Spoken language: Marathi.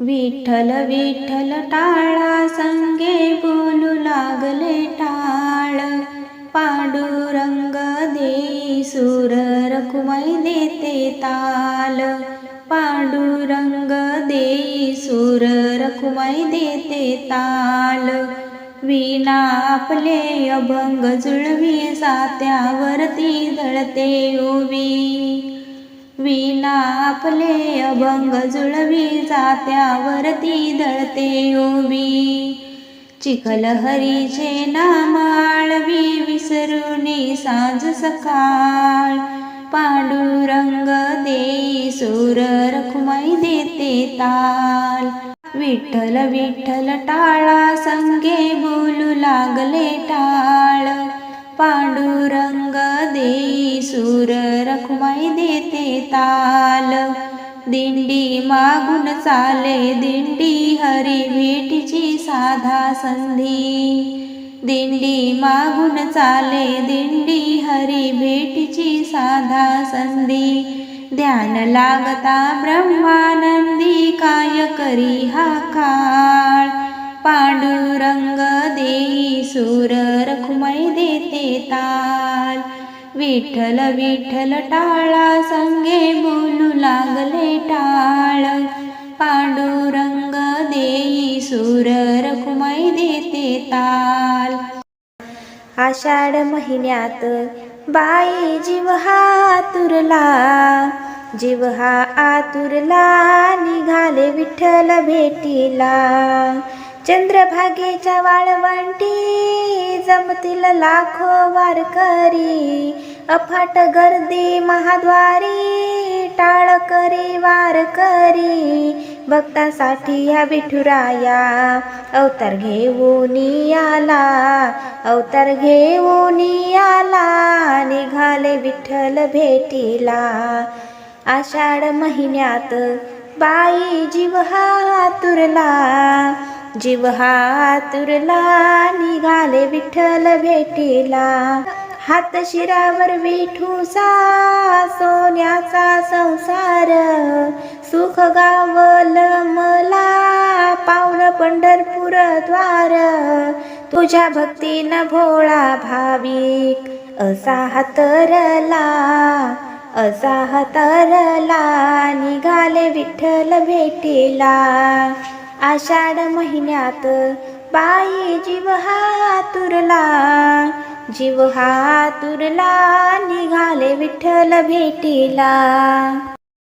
विठ्ठल विठ्ठल टाळा संगे बोलू लागले टाळ. पांडुरंग देई सुर रखुमाई देते ताल. पांडुरंग देई सुर रखुमाई देते ताल. विना आपले अभंग जुळवी सात्यावरती दळते उवी विना आपले अभंग जुळवी जात्यावरती दळते उभी चिखल हरीचे नामाळवी आळवी साज सकाळ. पांडुरंग देई सूर रखुमाई देते ताल. विठ्ठल विठ्ठल टाळा संगे बोलू लागले टाळ. पांडुरंग देई सूर रखुमाई देते ताल. दिंडी मागून चाले दिंडी हरी भेटीची साधा संधी. दिंडी मागून चाले दिंडी हरी भेटीची साधा संधी. ध्यान लागता ब्रह्मानंदी काय करी हा काळ? विठ्ठल विठ्ठल टाळा संगे बोलू लागले टाळ. पांडुरंग देई सूर रखुमाई देते ताल. आषाढ महिन्यात बाई जीव हा आतुरला जीव हा आतुरला निघाले विठ्ठल भेटीला. चंद्रभागेच्या वाळवंटी जमतील लाखो वारकरी. अफाट गर्दी महाद्वारी टाळ करी वार करी भक्तासाठी ह्या विठुराया अवतार घेऊन आला अवतार घेऊन आला निघाले विठ्ठल भेटीला. आषाढ महिन्यात बाई जीव हा तुरला. जीव हातुरला निघाले विठ्ठल भेटीला. हात शिरावर विठूसा सोन्याचा संसार. सुख गावल मला पावलं पंढरपूर द्वार. तुझ्या भक्तीनं भोळा भाविक असा हातरला असा हातरला. निघाले विठ्ठल भेटीला. आषाढ महिन्यात बाई जीव हातुरला जीव हातुरला निघाले विठ्ठल भेटीला.